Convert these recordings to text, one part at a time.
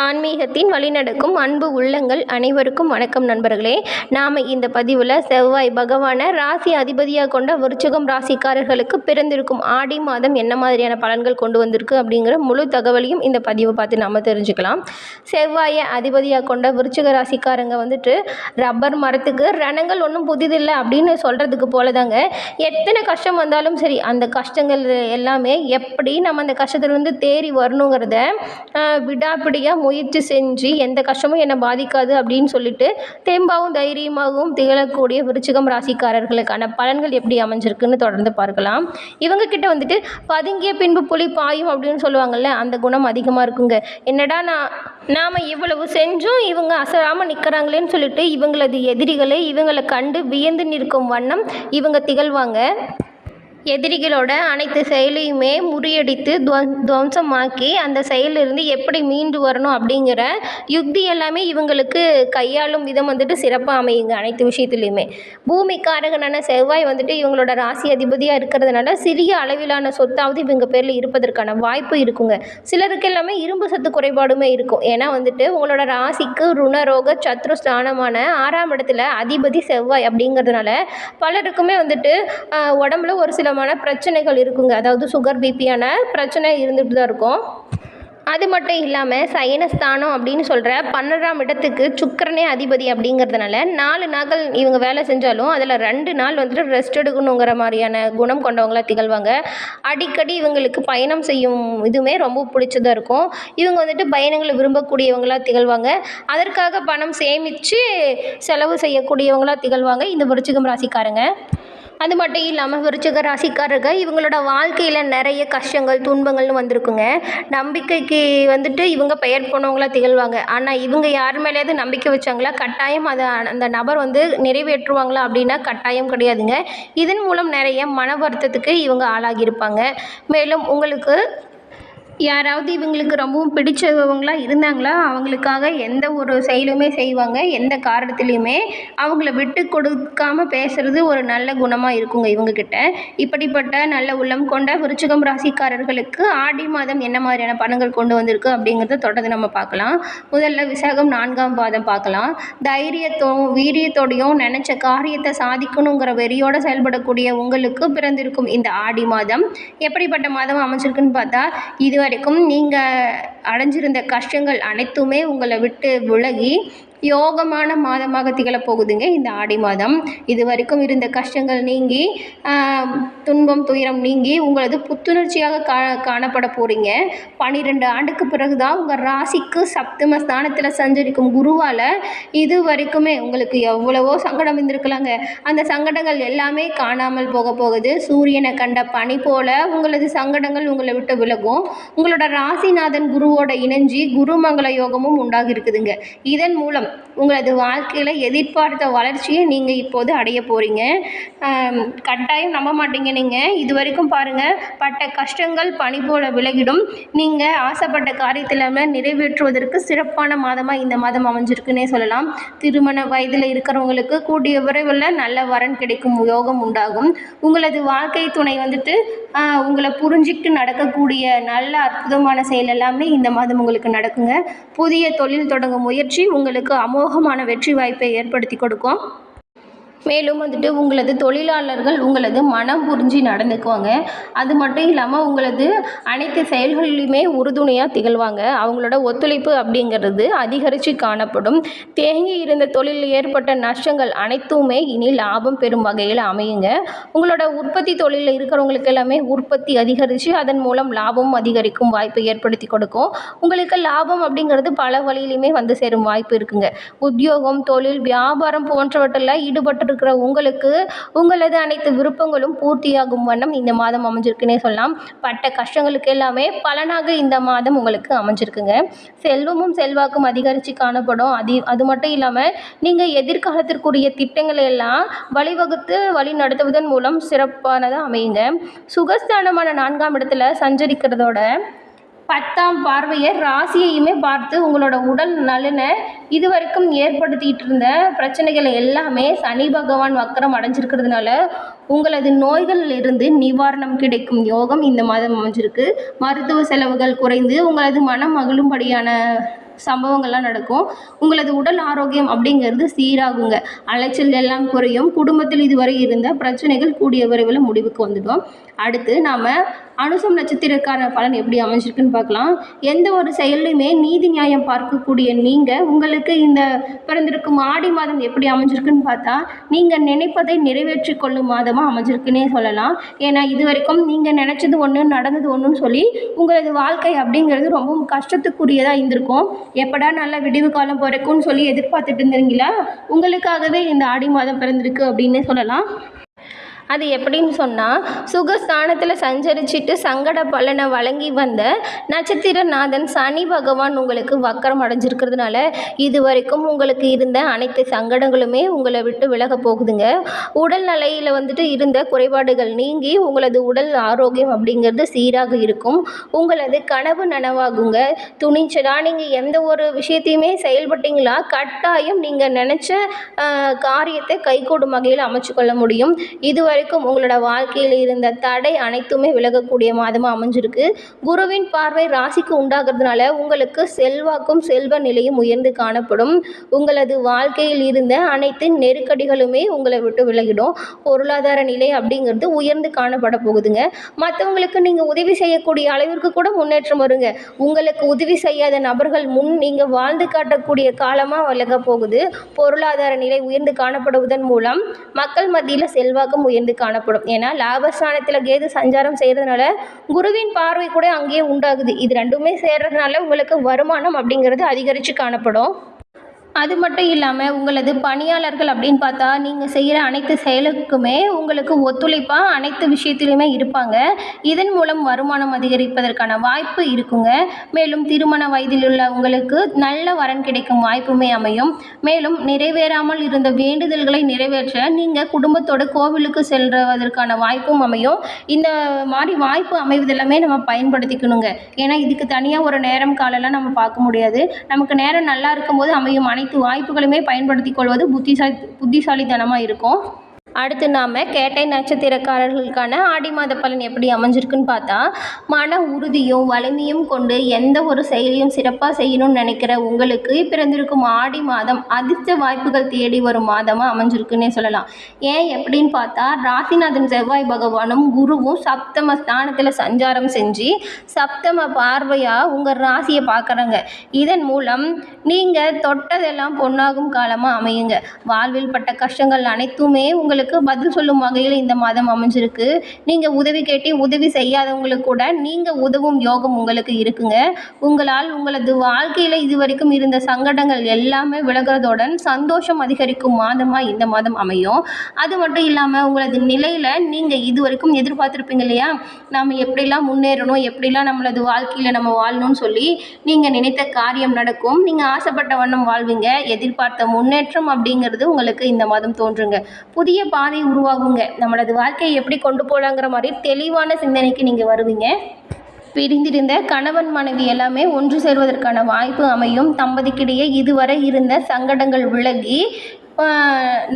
ஆன்மீகத்தின் வழிநடக்கும் அன்பு உள்ளங்கள் அனைவருக்கும் வணக்கம் நண்பர்களே. நாம் இந்த பதிவில் செவ்வாய் பகவானை ராசி அதிபதியாக கொண்ட விருச்சகம் ராசிக்காரர்களுக்கு பிறந்திருக்கும் ஆடி மாதம் என்ன மாதிரியான பலன்கள் கொண்டு வந்திருக்கு அப்படிங்கிற முழு தகவலையும் இந்த பதிவை பார்த்து நாம் தெரிஞ்சுக்கலாம். செவ்வாயை அதிபதியாக கொண்ட விருச்சக ராசிக்காரங்க வந்துட்டு ரப்பர் மரத்துக்கு ரணங்கள் ஒன்றும் புதிதில்லை அப்படின்னு சொல்கிறதுக்கு போல தாங்க எத்தனை கஷ்டம் வந்தாலும் சரி அந்த கஷ்டங்கள் எல்லாமே எப்படி நம்ம அந்த கஷ்டத்துலேருந்து தேறி வரணுங்கிறத விடாப்பிடியாக முயற்சி செஞ்சு எந்த கஷ்டமும் என்னை பாதிக்காது அப்படின்னு சொல்லிட்டு தெம்பாவும் தைரியமாகவும் திகழக்கூடிய விருச்சிகம் ராசிக்காரர்களுக்கான பலன்கள் எப்படி அமைஞ்சிருக்குன்னு தொடர்ந்து பார்க்கலாம். இவங்க கிட்ட வந்துட்டு பதுங்கிய பின்பு புலி பாயும் அப்படின்னு சொல்லுவாங்கல்ல அந்த குணம் அதிகமாக இருக்குங்க. என்னடா நான் நாம் இவ்வளவு செஞ்சும் இவங்க அசராமல் நிற்கிறாங்களேன்னு சொல்லிட்டு இவங்களது எதிரிகளை இவங்களை கண்டு வியந்து நிற்கும் வண்ணம் இவங்க திகழ்வாங்க. எதிரிகளோட அனைத்து செயலையுமே முறியடித்து துவ- துவம்சமாக்கி அந்த செயலிருந்து எப்படி மீண்டு வரணும் அப்படிங்கிற யுக்தி எல்லாமே இவங்களுக்கு கையாளும் விதம் வந்துட்டு சிறப்பாக அமையுங்க அனைத்து விஷயத்துலையுமே. பூமிக்காரகனான செவ்வாய் வந்துட்டு இவங்களோட ராசி அதிபதியாக இருக்கிறதுனால சிறிய அளவிலான சொத்தாவது இவங்க பேரில் இருப்பதற்கான வாய்ப்பு இருக்குங்க. சிலருக்கு எல்லாமே இரும்பு சத்து குறைபாடுமே இருக்கும். ஏன்னா வந்துட்டு உங்களோட ராசிக்கு ருணரோக சத்ரு ஸ்தானமான ஆறாம் இடத்துல அதிபதி செவ்வாய் அப்படிங்கிறதுனால பலருக்குமே வந்துட்டு உடம்புல ஒரு சில சிலமான பிரச்சனைகள் இருக்குங்க. அதாவது சுகர் பிபியான பிரச்சனை இருந்துட்டு தான் இருக்கும். அது மட்டும் இல்லாமல் சயனஸ்தானம் அப்படின்னு சொல்கிற பன்னெண்டாம் இடத்துக்கு சுக்கிரனே அதிபதி அப்படிங்கிறதுனால நாலு நாட்கள் இவங்க வேலை செஞ்சாலும் அதில் ரெண்டு நாள் வந்துட்டு ரெஸ்ட் எடுக்கணுங்கிற மாதிரியான குணம் கொண்டவங்களாக திகழ்வாங்க. அடிக்கடி இவங்களுக்கு பயணம் செய்யும் இதுவுமே ரொம்ப பிடிச்சதாக இருக்கும். இவங்க வந்துட்டு பயணங்களை விரும்பக்கூடியவங்களாக திகழ்வாங்க. அதற்காக பணம் சேமித்து செலவு செய்யக்கூடியவங்களாக திகழ்வாங்க. இந்த விருச்சிகம் ராசிக்காரங்க. அது மட்டும் இல்லாமல் விருச்சிக ராசிக்காரங்க இவங்களோட வாழ்க்கையில் நிறைய கஷ்டங்கள் துன்பங்கள்னு வந்திருக்குங்க. நம்பிக்கைக்கு வந்துட்டு இவங்க பெயர் போனவங்களாக திகழ்வாங்க. ஆனால் இவங்க யார் மேலேயாவது நம்பிக்கை வச்சாங்களா? கட்டாயம் அதை அந்த நபர் வந்து நிறைவேற்றுவாங்களா அப்படின்னா கட்டாயம் கிடையாதுங்க. இதன் மூலம் நிறைய மன வருத்தத்துக்கு இவங்க ஆளாகியிருப்பாங்க. மேலும் உங்களுக்கு யாராவது இவங்களுக்கு ரொம்பவும் பிடிச்சவங்களாக இருந்தாங்களா? அவங்களுக்காக எந்த ஒரு செயலுமே செய்வாங்க. எந்த காரணத்துலேயுமே அவங்கள விட்டு கொடுக்காம பேசுறது ஒரு நல்ல குணமாக இருக்குங்க இவங்கக்கிட்ட இப்படிப்பட்ட நல்ல உள்ளம் கொண்ட விருச்சிகம் ராசிக்காரர்களுக்கு ஆடி மாதம் என்ன மாதிரியான பணங்கள் கொண்டு வந்திருக்கு அப்படிங்கிறத தொடர்ந்து நம்ம பார்க்கலாம். முதல்ல விசாகம் நான்காம் பாதம் பார்க்கலாம். தைரியத்தோ வீரியத்தோடையும் நினச்ச காரியத்தை சாதிக்கணுங்கிற வெறியோடு செயல்படக்கூடிய உங்களுக்கு பிறந்திருக்கும் இந்த ஆடி மாதம். எப்படிப்பட்ட மாதம் அமைச்சிருக்குன்னு பார்த்தா இது வரைக்கும் நீங்கள் அடைஞ்சிருந்த கஷ்டங்கள் அனைத்துமே உங்களை விட்டு விலகி யோகமான மாதமாக திகழப் போகுதுங்க இந்த ஆடி மாதம். இது வரைக்கும் இருந்த கஷ்டங்கள் நீங்கி துன்பம் துயரம் நீங்கி உங்களது புத்துணர்ச்சியாக கா காணப்பட போகிறீங்க பன்னிரெண்டு ஆண்டுக்கு பிறகு தான் உங்கள் ராசிக்கு சப்தம ஸ்தானத்தில் சஞ்சரிக்கும் குருவால் இது வரைக்குமே உங்களுக்கு எவ்வளவோ சங்கடம் இருந்திருக்கலாங்க. அந்த சங்கடங்கள் எல்லாமே காணாமல் போக போகுது. சூரியனை கண்ட பனி போல உங்களது சங்கடங்கள் உங்களை விட்டு விலகும். உங்களோட ராசிநாதன் குருவோட இணைஞ்சி குருமங்கள யோகமும் உண்டாகி இருக்குதுங்க. இதன் மூலம் உங்களது வாழ்க்கையில் எதிர்பார்த்த வளர்ச்சியை நீங்கள் இப்போது அடைய போகிறீங்க கட்டாயம் நம்ப மாட்டீங்க நீங்கள் இது வரைக்கும் பாருங்கள் பட்ட கஷ்டங்கள் பணி போல விலகிடும். நீங்கள் ஆசைப்பட்ட காரியத்தில் நிறைவேற்றுவதற்கு சிறப்பான மாதமாக இந்த மாதம் அமைஞ்சிருக்குன்னே சொல்லலாம். திருமண வயதில் இருக்கிறவங்களுக்கு கூடிய விரைவில் நல்ல வரன் கிடைக்கும் யோகம் உண்டாகும். உங்களது வாழ்க்கை துணை வந்துட்டு உங்களை புரிஞ்சிக்கிட்டு நடக்கக்கூடிய நல்ல அற்புதமான செயல் எல்லாமே இந்த மாதம் உங்களுக்கு நடக்குங்க. புதிய தொழில் தொடங்கும் முயற்சி உங்களுக்கு அமோகமான வெற்றி வாய்ப்பை ஏற்படுத்தி கொடுக்கும். மேலும் வந்துட்டு உங்களது தொழிலாளர்கள் உங்களது மனம் புரிஞ்சு நடந்துக்குவாங்க. அது மட்டும் இல்லாமல் உங்களது அனைத்து செயல்களிலுமே உறுதுணையாக திகழ்வாங்க. அவங்களோட ஒத்துழைப்பு அப்படிங்கிறது அதிகரித்து காணப்படும். தேங்கி இருந்த தொழிலில் ஏற்பட்ட நஷ்டங்கள் அனைத்துமே இனி லாபம் பெறும் வகையில் அமையுங்க. உங்களோட உற்பத்தி தொழிலில் இருக்கிறவங்களுக்கு எல்லாமே உற்பத்தி அதிகரித்து அதன் மூலம் லாபமும் அதிகரிக்கும் வாய்ப்பை ஏற்படுத்தி கொடுக்கும். உங்களுக்கு லாபம் அப்படிங்கிறது பல வழியிலுமே வந்து சேரும் வாய்ப்பு இருக்குங்க. உத்தியோகம் தொழில் வியாபாரம் போன்றவற்றில் இருக்கிற உங்களுக்கு உங்களது அனைத்து விருப்பங்களும் பூர்த்தியாகும் வண்ணம் இந்த மாதம் அமைஞ்சிருக்குன்னே சொல்லலாம். பட்ட கஷ்டங்களுக்கு எல்லாமே பலனாக இந்த மாதம் உங்களுக்கு அமைஞ்சிருக்குங்க. செல்வமும் செல்வாக்கும் அதிகரித்து காணப்படும். அது அது மட்டும் இல்லாமல் நீங்கள் எதிர்காலத்திற்குரிய திட்டங்களை எல்லாம் வழிவகுத்து வழி நடத்துவதன் மூலம் சிறப்பானதாக அமையுங்க. சுகஸ்தானமான நான்காம் இடத்துல சஞ்சரிக்கிறதோட பத்தாம் பார்வையை ராசியையுமே பார்த்து உங்களோட உடல் நலனை இது வரைக்கும் ஏற்படுத்திட்டு இருந்த பிரச்சனைகளை எல்லாமே சனி பகவான் வக்கரம் அடைஞ்சிருக்கிறதுனால உங்களது நோய்களில் இருந்து நிவாரணம் கிடைக்கும் யோகம் இந்த மாதம் அமைஞ்சிருக்கு. மருத்துவ செலவுகள் குறைந்து உங்களது மனம் மகிழும்படியான சம்பவங்கள்லாம் நடக்கும். உங்களது உடல் ஆரோக்கியம் அப்படிங்கிறது சீராகுங்க. அலைச்சல் எல்லாம் குறையும். குடும்பத்தில் இதுவரை இருந்த பிரச்சனைகள் கூடிய விரைவில் முடிவுக்கு வந்துடும். அடுத்து நாம் அனுசம் நட்சத்திரக்கார பலன் எப்படி அமைஞ்சிருக்குன்னு பார்க்கலாம். எந்த ஒரு செயல்லையுமே நீதி நியாயம் பார்க்கக்கூடிய நீங்கள் உங்களுக்கு இந்த பிறந்திருக்கும் ஆடி மாதம் எப்படி அமைஞ்சிருக்குன்னு பார்த்தா நீங்கள் நினைப்பதை நிறைவேற்றி கொள்ளும் மாதமாக அமைஞ்சிருக்குன்னே சொல்லலாம். ஏன்னா இது வரைக்கும் நீங்கள் நினச்சது ஒன்று நடந்தது ஒன்றுன்னு சொல்லி உங்களது வாழ்க்கை அப்படிங்கிறது ரொம்ப கஷ்டத்துக்குரியதாக இருந்திருக்கும். எப்படா நல்ல விடிவு காலம் பிறக்கும்னு சொல்லி எதிர்பார்த்துட்டு இருந்தீங்களா? உங்களுக்காகவே இந்த ஆடி மாதம் பிறந்திருக்கு அப்படின்னே சொல்லலாம். அது எப்படின்னு சொன்னால் சுகஸ்தானத்தில் சஞ்சரிச்சிட்டு சங்கட பலனை வழங்கி வந்த நட்சத்திரநாதன் சனி பகவான் உங்களுக்கு வக்கரம் அடைஞ்சிருக்கிறதுனால இது வரைக்கும் உங்களுக்கு இருந்த அனைத்து சங்கடங்களுமே உங்களை விட்டு விலக போகுதுங்க. உடல் நிலையில் வந்துட்டு இருந்த குறைபாடுகள் நீங்கி உங்களது உடல் ஆரோக்கியம் அப்படிங்கிறது சீராக இருக்கும். உங்களது கனவு நனவாகுங்க. துணிச்சலாக நீங்கள் எந்த ஒரு விஷயத்தையுமே செயல்பட்டீங்களா? கட்டாயம் நீங்கள் நினச்ச காரியத்தை கைகூடும் வகையில் அமைச்சுக்கொள்ள முடியும். இதுவரை வரைக்கும் உங்களோட வாழ்க்கையில் இருந்த தடை அனைத்துமே விலகக்கூடிய மாதமாக அமைஞ்சிருக்கு. குருவின் பார்வை ராசிக்கு உண்டாகிறதுனால உங்களுக்கு செல்வாக்கும் செல்வ நிலையும் உயர்ந்து காணப்படும். உங்களது வாழ்க்கையில் இருந்த அனைத்து நெருக்கடிகளுமே உங்களை விட்டு விலகிடும். பொருளாதார நிலை அப்படிங்கிறது உயர்ந்து காணப்பட போகுதுங்க. மற்றவங்களுக்கு நீங்கள் உதவி செய்யக்கூடிய அளவிற்கு கூட முன்னேற்றம் வருங்க. உங்களுக்கு உதவி செய்யாத நபர்கள் முன் நீங்கள் வாழ்ந்து காட்டக்கூடிய காலமாக விலக போகுது. பொருளாதார நிலை உயர்ந்து காணப்படுவதன் மூலம் மக்கள் மத்தியில் செல்வாக்கும் உயர்ந்து காணப்படும். ஏன்னா லாபஸ்தானத்தில் கேது சஞ்சாரம் செய்கிறதுனால குருவின் பார்வை கூட அங்கேயே உண்டாகுது. இது ரெண்டுமே சேர்றதுனால உங்களுக்கு வருமானம் அப்படிங்கிறது அதிகரித்து காணப்படும். அது மட்டும் இல்லாமல் உங்களது பணியாளர்கள் அப்படின்னு பார்த்தா நீங்கள் செய்கிற அனைத்து செயலுக்குமே உங்களுக்கு ஒத்துழைப்பாக அனைத்து விஷயத்திலையுமே இருப்பாங்க. இதன் மூலம் வருமானம் அதிகரிப்பதற்கான வாய்ப்பு இருக்குங்க. மேலும் திருமண வயதில் உள்ள உங்களுக்கு நல்ல வரன் கிடைக்கும் வாய்ப்புமே அமையும். மேலும் நிறைவேறாமல் இருந்த வேண்டுதல்களை நிறைவேற்ற நீங்கள் குடும்பத்தோட கோவிலுக்கு செல்வதற்கான வாய்ப்பும் அமையும். இந்த மாதிரி வாய்ப்பு அமைவதெல்லாமே நம்ம பயன்படுத்திக்கணுங்க. ஏன்னா இதுக்கு தனியாக ஒரு நேரம் காலம்லாம் நம்ம பார்க்க முடியாது. நமக்கு நேரம் நல்லா இருக்கும்போது அமையும். அனைத்து வாய்ப்புகளுமே பயன்படுத்தி கொள்வது புத்திசாலி புத்திசாலித்தனமாக இருக்கும். அடுத்து நாம் கேட்டை நட்சத்திரக்காரர்களுக்கான ஆடி மாத பலன் எப்படி அமைஞ்சிருக்குன்னு பார்த்தா மன உறுதியும் வலிமையும் கொண்டு எந்த ஒரு செயலையும் சிறப்பாக செய்யணும்னு நினைக்கிற உங்களுக்கு பிறந்திருக்கும் ஆடி மாதம் அதிர்ஷ்ட வாய்ப்புகள் தேடி வரும் மாதமாக அமைஞ்சிருக்குன்னே சொல்லலாம். ஏன் எப்படின்னு பார்த்தா ராசிநாதன் செவ்வாய் பகவானும் குருவும் சப்தம ஸ்தானத்தில் சஞ்சாரம் செஞ்சு சப்தம பார்வையாக உங்கள் ராசியை பார்க்குறாங்க. இதன் மூலம் நீங்கள் தொட்டதெல்லாம் பொன்னாகும் காலமாக அமையுங்க. வாழ்வில் பட்ட கஷ்டங்கள் அனைத்துமே உங்களுக்கு பதில் சொல்லும் வகையில் இந்த மாதம் அமைஞ்சிருக்கு. நீங்கள் உதவி கேட்டு உதவி செய்யாதவங்களுக்கு கூட நீங்கள் உதவும் யோகம் உங்களுக்கு இருக்குங்க. உங்களால் உங்களது வாழ்க்கையில் இது வரைக்கும் இருந்த சங்கடங்கள் எல்லாமே விலகிறதுடன் சந்தோஷம் அதிகரிக்கும் மாதமாக இந்த மாதம் அமையும். அது மட்டும் இல்லாமல் உங்களது நிலையில் நீங்கள் இது வரைக்கும் எதிர்பார்த்துருப்பீங்க இல்லையா? நாம் எப்படிலாம் முன்னேறணும் எப்படிலாம் நம்மளது வாழ்க்கையில் நம்ம வாழணும்னு சொல்லி நீங்கள் நினைத்த காரியம் நடக்கும். நீங்கள் ஆசைப்பட்ட வண்ணம் வாழ்வீங்க. எதிர்பார்த்த முன்னேற்றம் அப்படிங்கிறது உங்களுக்கு இந்த மாதம் தோன்றுங்க. புதிய பாதை உருவாகுங்க. நம்மளது வாழ்க்கையை எப்படி கொண்டு போகலாங்கிற மாதிரி தெளிவான சிந்தனைக்கு நீங்கள் வருவீங்க. பிரிந்திருந்த கணவன் மனைவி எல்லாமே ஒன்று சேர்வதற்கான வாய்ப்பு அமையும். தம்பதிக்கிடையே இதுவரை இருந்த சங்கடங்கள் விலகி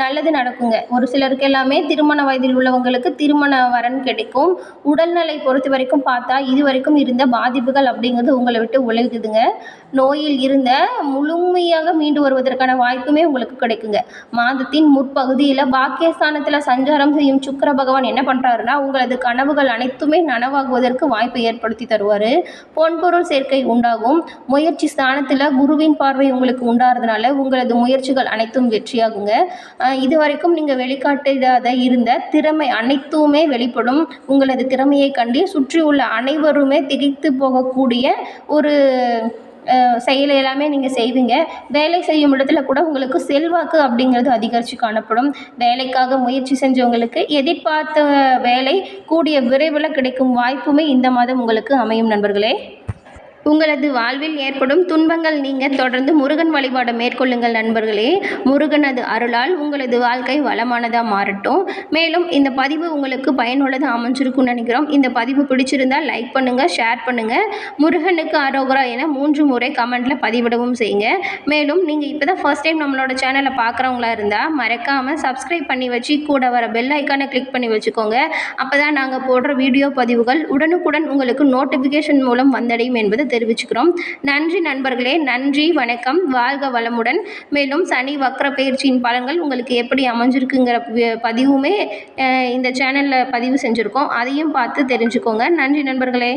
நல்லது நடக்குங்க. ஒரு சிலருக்கு எல்லாமே திருமண வயதில் உள்ளவங்களுக்கு திருமண வரன் கிடைக்கும். உடல்நிலை பொறுத்த வரைக்கும் பார்த்தா இது வரைக்கும் இருந்த பாதிப்புகள் அப்படிங்கிறது உங்களை விட்டு உழைக்குதுங்க நோயில் இருந்த முழுமையாக மீண்டு வருவதற்கான வாய்ப்புமே உங்களுக்கு கிடைக்குங்க. மாதத்தின் முற்பகுதியில் பாக்கியஸ்தானத்தில் சஞ்சாரம் செய்யும் சுக்கர பகவான் என்ன பண்ணுறாருன்னா உங்களது கனவுகள் அனைத்துமே நனவாகுவதற்கு வாய்ப்பை ஏற்படுத்தி தருவார். பொன்பொருள் சேர்க்கை உண்டாகும். முயற்சி ஸ்தானத்தில் குருவின் பார்வை உங்களுக்கு உண்டாகிறதுனால உங்களது முயற்சிகள் அனைத்தும் வெற்றியாகும். அஹ் இது வரைக்கும் நீங்கள் வெளிக்காட்டாத இருந்த திறமை அனைத்துமே வெளிப்படும். உங்களது திறமையை கண்டு சுற்றியுள்ள அனைவருமே திகைத்து போகக்கூடிய ஒரு செயலை எல்லாமே நீங்கள் செய்வீங்க. வேலை செய்யும் இடத்துல கூட உங்களுக்கு செல்வாக்கு அப்படிங்கிறது அதிகரித்து காணப்படும். வேலைக்காக முயற்சி செஞ்சவங்களுக்கு எதிர்பார்த்த வேலை கூடிய விரைவில் கிடைக்கும் வாய்ப்புமே இந்த மாதம் உங்களுக்கு அமையும் நண்பர்களே. உங்களது வாழ்வில் ஏற்படும் துன்பங்கள் நீங்க தொடர்ந்து முருகன் வழிபாடு மேற்கொள்ளுங்கள் நண்பர்களே. முருகனது அருளால் உங்களது வாழ்க்கை வளமானதாக மாறட்டும். மேலும் இந்த பதிவு உங்களுக்கு பயனுள்ளதாக அமைஞ்சிருக்கும்னு நினைக்கிறோம். இந்த பதிவு பிடிச்சிருந்தால் லைக் பண்ணுங்கள் ஷேர் பண்ணுங்கள் முருகனுக்கு அரோகரா என மூன்று முறை கமெண்ட்டில் பதிவிடவும் செய்யுங்க. மேலும் நீங்கள் இப்போ தான் ஃபர்ஸ்ட் டைம் நம்மளோட சேனலை பார்க்குறவங்களா இருந்தால் மறக்காமல் சப்ஸ்கிரைப் பண்ணி வச்சு கூட வர பெல் ஐக்கானை கிளிக் பண்ணி வச்சுக்கோங்க. அப்போ தான் நாங்கள் போடுற வீடியோ பதிவுகள் உடனுக்குடன் உங்களுக்கு நோட்டிஃபிகேஷன் மூலம் வந்தடையும் என்பது தெரிவிச்சுக்கிறோம். நன்றி நண்பர்களே நன்றி வணக்கம். வாழ்க வளமுடன். மேலும் சனி வக்ர பயிற்சியின் பலன்கள் உங்களுக்கு எப்படி அமைஞ்சிருக்குங்கிற பதிவுமே இந்த சேனலில் பதிவு செஞ்சுருக்கோம். அதையும் பார்த்து தெரிஞ்சுக்கோங்க. நன்றி நண்பர்களே.